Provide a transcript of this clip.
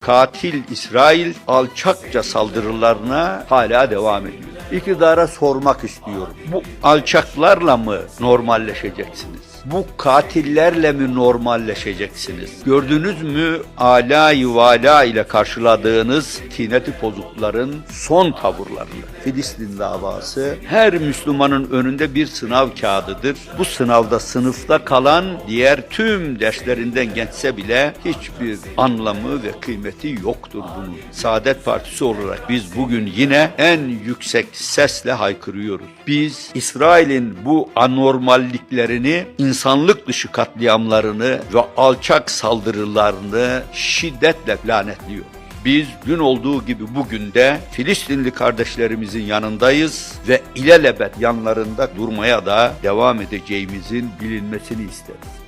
Katil İsrail alçakça saldırılarına hala devam ediyor. İktidara sormak istiyorum. Bu alçaklarla mı normalleşeceksiniz? Bu katillerle mi normalleşeceksiniz? Gördünüz mü alay vala ile karşıladığınız tineti bozukların son tavırlarını? Filistin davası her Müslümanın önünde bir sınav kağıdıdır. Bu sınavda sınıfta kalan diğer tüm derslerinden geçse bile hiçbir anlamı ve kıymeti yoktur bunun. Saadet Partisi olarak biz bugün yine en yüksek sesle haykırıyoruz. Biz İsrail'in bu anormalliklerini, insanlık dışı katliamlarını ve alçak saldırılarını şiddetle lanetliyoruz. Biz dün olduğu gibi bugün de Filistinli kardeşlerimizin yanındayız ve ilelebet yanlarında durmaya da devam edeceğimizin bilinmesini isteriz.